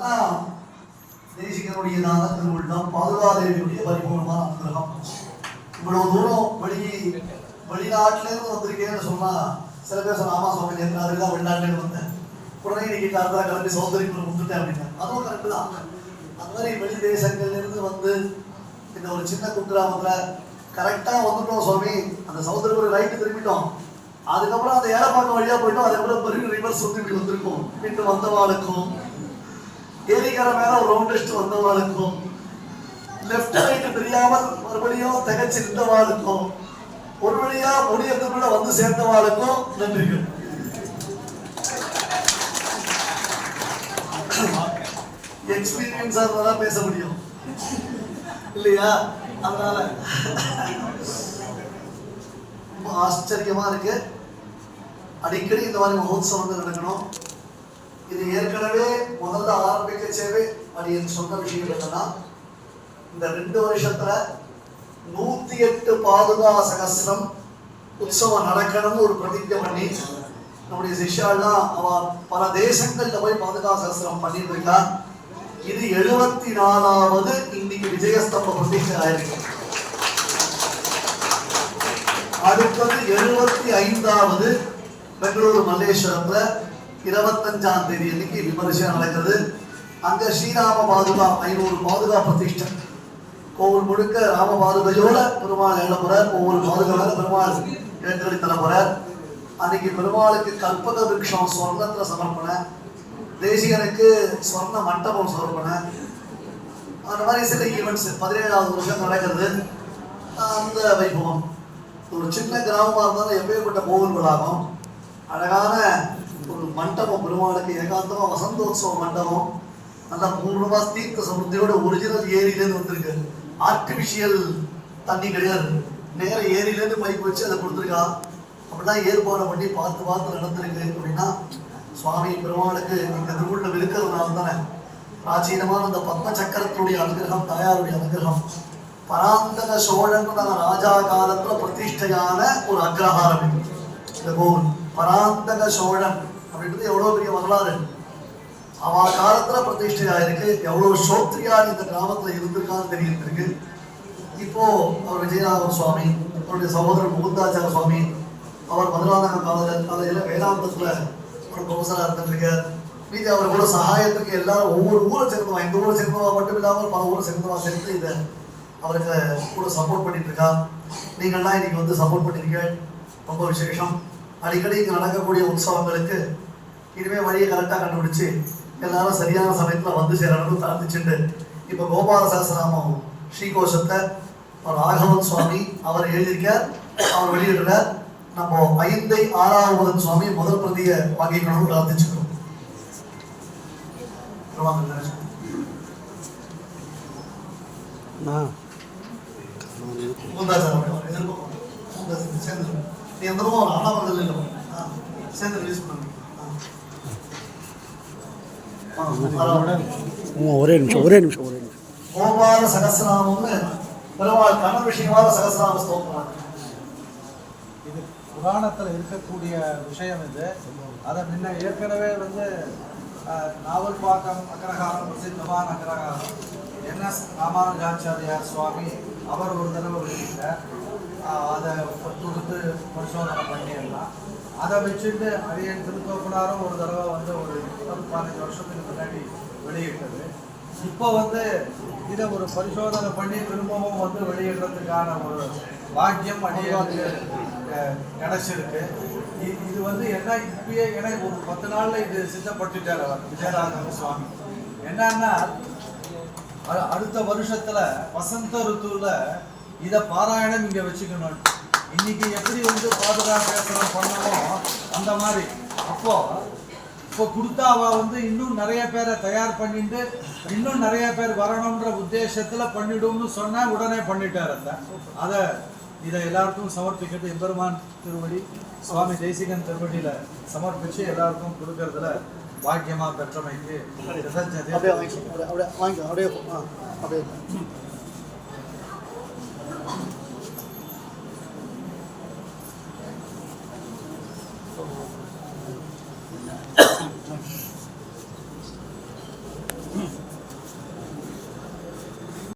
ஆனா, தேசிகனுடையதான திருவுள்ளம் பாதுகாதேவியுடைய பரிபூர்ணமான அனுகிரகம் இவ்வளவு தூரம் வெளி வெளிநாட்டிலேருந்து வந்திருக்கேன்னு சொன்னா சில பேர் சொன்னா ஆமா சுவாமி நேற்று அதுக்கு தான் வெளிநாட்டுல வந்தேன் உடனே இன்னைக்கு காலத்தில் கிளம்பி சௌந்தரிக்குள்ள விட்டுட்டேன் அப்படின்னு அதுவும் கரெக்டு தான் அந்த மாதிரி வெளி தேசங்கள்லேருந்து வந்து இந்த ஒரு சின்ன குக்கிராமத்தில் கரெக்டாக வந்துட்டோம் சுவாமி அந்த சௌந்தரிபுரம் ரைட்டு திரும்பிட்டோம் அதுக்கப்புறம் அந்த ஏலப்பாக்கம் வழியாக போயிட்டோம் அதுக்கப்புறம் பெரிய ரிவர்ஸ் வந்து இப்படி வந்திருக்கோம். வீட்டு வந்தவாளுக்கும் ஏரிக்கரை ஒரு ரவுண்ட் வந்தவா வந்தவாளுக்கும் லெஃப்ட் ரைட் தெரியாமல் மறுபடியும் தகச்சிருந்தவா இருக்கும் ஒரு வழியா முடியறதுக்குள்ள வந்து சேர்ந்தவாளுக்கும் நன்றிகள். எக்ஸ்பீரியன்ஸா தான் பேச முடியும். இல்லையா? அதனால ரொம்ப ஆச்சரியமா இருக்கு. அடிக்கடி இந்த மாதிரி மகோத்சவங்கள் நடக்கணும். இது ஏற்கனவே முதல்ல ஆரம்பிக்க சேவை அது என் சொன்ன விஷயம் என்னன்னா இந்த ரெண்டு வருஷத்துல நூத்தி எட்டு பாதுகா சகசிரம் உற்சவம் நடக்கணும்னு ஒரு பிரதிஜை பண்ணி நம்முடைய சிஷ்யாலாம் அவன் பல தேசங்கள்ல போய் பாதுகா சகசிரம் பண்ணிட்டு இருக்கா இது எழுபத்தி நாலாவது இன்னைக்கு விஜயஸ்தம்ப பிரதிஜை ஆயிருக்கு. அடுத்தது எழுபத்தி ஐந்தாவது பெங்களூரு மல்லேஸ்வரத்துல இருபத்தஞ்சாம் தேதி அன்னைக்கு விமர்சனம் நடக்குது அங்க ஸ்ரீராம பாதுகா ஐநூறு பாதுகா பிரதிஷ்டை. கோவில் முழுக்க ராம பாதுகையோட பெருமாள் ஏழ போறார். ஒவ்வொரு பாதுகாவில் பெருமாள் எழுந்தருளி தர போறார். அன்னைக்கு பெருமாளுக்கு கற்பக விருட்சம் சொர்ணத்துல சமர்ப்பண தேசிகனுக்கு சொர்ண மண்டபம் சமர்ப்பண. அந்த மாதிரி சில ஈவெண்ட்ஸ் பதினேழாவது வருஷம் நடக்கிறது. அந்த வைபவம். ஒரு சின்ன கிராமமாக இருந்தாலும் எப்பேற்பட்ட கோவில் வளாகம் அழகான ஒரு மண்டபம் பெருமாளுக்கு ஏகாந்தமா வசந்தோத்சவ மண்டபம். நல்லா பூர்ணமா தீர்த்த சமுத்தியோட ஒரிஜினல் ஏரியிலேருந்து வந்திருக்கு. ஆர்டிபிஷியல் தண்ணி கிடையாது. நேர ஏரியிலேருந்து பைப் வச்சு அதை கொடுத்துருக்கா. அப்படிலாம் ஏற்பாடு பண்ணி பார்த்து பார்த்து நடந்திருக்கு அப்படின்னா சுவாமி பெருமாளுக்கு இந்த திருவுள்ள இருக்கிறதுனால தானே. பிராச்சீனமான அந்த பத்ம சக்கரத்துடைய அனுகிரகம் தாயாருடைய அனுகிரகம். பராந்தக சோழன் ராஜா காலத்துல பிரதிஷ்டையான ஒரு அக்ரஹாரம் இந்த கோவில். பராந்தக சோழன். அப்படின்றது எவ்வளோ பெரிய வரலாறு? அவ காலத்தில் பிரதிஷ்டையாக இருக்கு எவ்வளோ சோத்ரியார் இந்த கிராமத்தில் இருந்திருக்கான்னு தெரிஞ்சிருக்கு இப்போ அவர் விஜயநாதன் சுவாமி அவருடைய சகோதரர் முகுந்தாச்சார சுவாமி அவர் மதுராந்தகம் காலேஜ் காலேஜில் வேதாந்தத்தில் ஒரு ப்ரொஃபஸராக இருந்திருக்கார் மீதி அவர் கூட சகாயத்துக்கு எல்லாரும் ஒவ்வொரு ஊரை சேர்ந்தவா இந்த ஊரை சேர்ந்தவா மட்டும் இல்லாமல் பல ஊரை சேர்ந்தவா சேர்த்து இதை அவருக்கு கூட சப்போர்ட் பண்ணிட்டு இருக்கா நீங்கள்லாம் இன்னைக்கு வந்து சப்போர்ட் பண்ணிருக்கீங்க. ரொம்ப விசேஷம். அடிக்கடி இங்கே நடக்கக்கூடிய உற்சவங்களுக்கு இனிமே வழியை கரெக்டாக கண்டுபிடிச்சு எல்லாரும் சரியான சமயத்தில் வந்து சேரணும்னு பிரார்த்திச்சுட்டு இப்போ கோபால சகசராமம் ஸ்ரீகோஷத்தை ராகவன் சுவாமி அவர் எழுதியிருக்கார். அவர் வெளியிடுறார். நம்ம ஐந்தை ஆறாவது சுவாமி முதல் பிரதியை வாங்கிக்கணும்னு பிரார்த்திச்சுக்கிறோம். இல்லை. ஆ, சேர்ந்து ரிலீஸ் பண்ணுங்க. ஒரே நிமிஷம் ஒரே நிமிஷம் ஒரே நிமிஷம். கோபால சகசிரநாமம்னு பெருமாள் கண்ண விஷயமான சகசிரநாம ஸ்தோத்திரம் இது புராணத்தில் இருக்கக்கூடிய விஷயம் இது. அதை முன்ன ஏற்கனவே வந்து அஹ், நாவல்பாக்கம் அக்ரஹாரம் பிரசித்தமான அக்ரஹாரம். என்எஸ் ராமானுஜாச்சாரியார் சுவாமி அவர் ஒரு தடவை வெளியிட்டார். அதை கொடுத்து பரிசோதனை பண்ணி எல்லாம் அதை வச்சுட்டு அரியன் திருத்தோப்பனாரும் ஒரு தடவை வந்து ஒரு பத்து பதினஞ்சு வருஷத்துக்கு முன்னாடி வெளியிட்டது. இப்போ வந்து இதை ஒரு பரிசோதனை பண்ணி திரும்பவும் வந்து வெளியிடுறதுக்கான ஒரு பாக்கியம் அடியாருக்கு கிடைச்சிருக்கு. இது வந்து என்ன இப்பயே எனக்கு ஒரு பத்து நாள்ல இது சித்தப்பட்டுட்டார் அவர் விஜயராகவ சுவாமி. என்னன்னா அடுத்த வருஷத்துல வசந்த ருத்துவில் இதை பாராயணம் இங்கே வச்சுக்கணும். இன்னைக்கு எப்படி வந்து பாதுகாப்பு பண்ணமோ அந்த மாதிரி. அப்போ இப்போ கொடுத்தா அவ வந்து இன்னும் நிறைய பேரை தயார் பண்ணிட்டு இன்னும் நிறைய பேர் வரணுன்ற உத்தேசத்துல பண்ணிடும்னு சொன்னா உடனே பண்ணிட்டார் அந்த அதை இதை எல்லாருக்கும் சமர்ப்பிக்கிறது எம்பெருமான் திருவடி சுவாமி தேசிகன் திருவடியில சமர்ப்பிச்சு எல்லாருக்கும் கொடுக்கறதுல பாக்கியமா பெற்றமைக்கு